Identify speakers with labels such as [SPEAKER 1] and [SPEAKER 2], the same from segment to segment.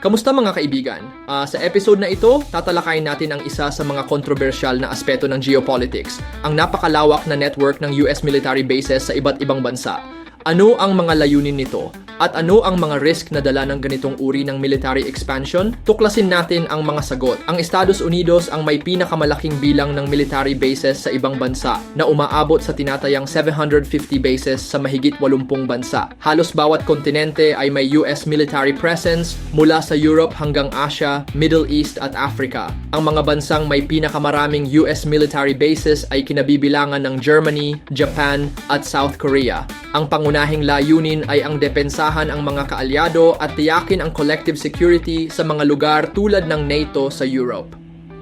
[SPEAKER 1] Kamusta mga kaibigan? Ah, sa episode na ito, tatalakayin natin ang isa sa mga kontrobersyal na aspeto ng geopolitics, ang napakalawak na network ng US military bases sa iba't ibang bansa. Ano ang mga layunin nito? At ano ang mga risk na dala ng ganitong uri ng military expansion? Tuklasin natin ang mga sagot. Ang Estados Unidos ang may pinakamalaking bilang ng military bases sa ibang bansa na umaabot sa tinatayang 750 bases sa mahigit 80 bansa. Halos bawat kontinente ay may US military presence mula sa Europe hanggang Asia, Middle East at Africa. Ang mga bansang may pinakamaraming US military bases ay kinabibilangan ng Germany, Japan at South Korea. Ang pangunahing layunin ay ang depensahan ang mga kaalyado at tiyakin ang collective security sa mga lugar tulad ng NATO sa Europe.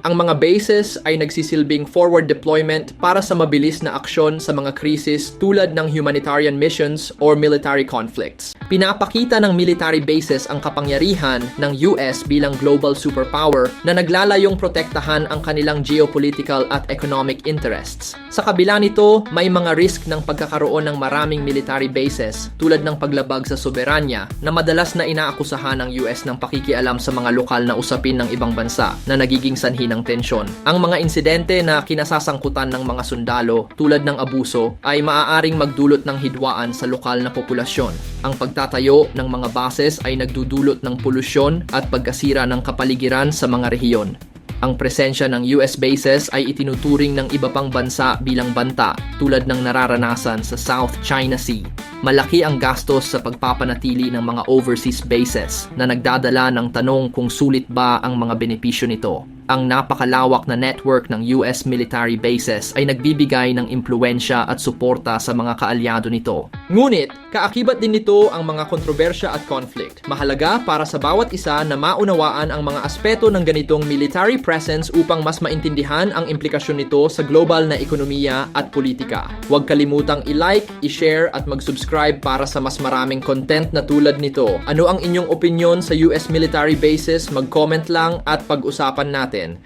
[SPEAKER 1] Ang mga bases ay nagsisilbing forward deployment para sa mabilis na aksyon sa mga krisis tulad ng humanitarian missions or military conflicts. Pinapakita ng military bases ang kapangyarihan ng US bilang global superpower na naglalayong protektahan ang kanilang geopolitical at economic interests. Sa kabila nito, may mga risk ng pagkakaroon ng maraming military bases tulad ng paglabag sa soberanya na madalas na inaakusahan ng US ng pakikialam sa mga lokal na usapin ng ibang bansa na nagiging sanhi ng tensyon. Ang mga insidente na kinasasangkutan ng mga sundalo tulad ng abuso ay maaaring magdulot ng hidwaan sa lokal na populasyon. Ang pagtatayo ng mga bases ay nagdudulot ng polusyon at pagkasira ng kapaligiran sa mga rehiyon. Ang presensya ng US bases ay itinuturing ng iba pang bansa bilang banta tulad ng nararanasan sa South China Sea. Malaki ang gastos sa pagpapanatili ng mga overseas bases na nagdadala ng tanong kung sulit ba ang mga benepisyo nito. Ang napakalawak na network ng US military bases ay nagbibigay ng impluensya at suporta sa mga kaalyado nito. Ngunit, kaakibat din nito ang mga kontrobersya at conflict. Mahalaga para sa bawat isa na maunawaan ang mga aspeto ng ganitong military presence upang mas maintindihan ang implikasyon nito sa global na ekonomiya at politika. Huwag kalimutang i-like, i-share at mag-subscribe para sa mas maraming content na tulad nito. Ano ang inyong opinion sa US military bases? Mag-comment lang at pag-usapan natin.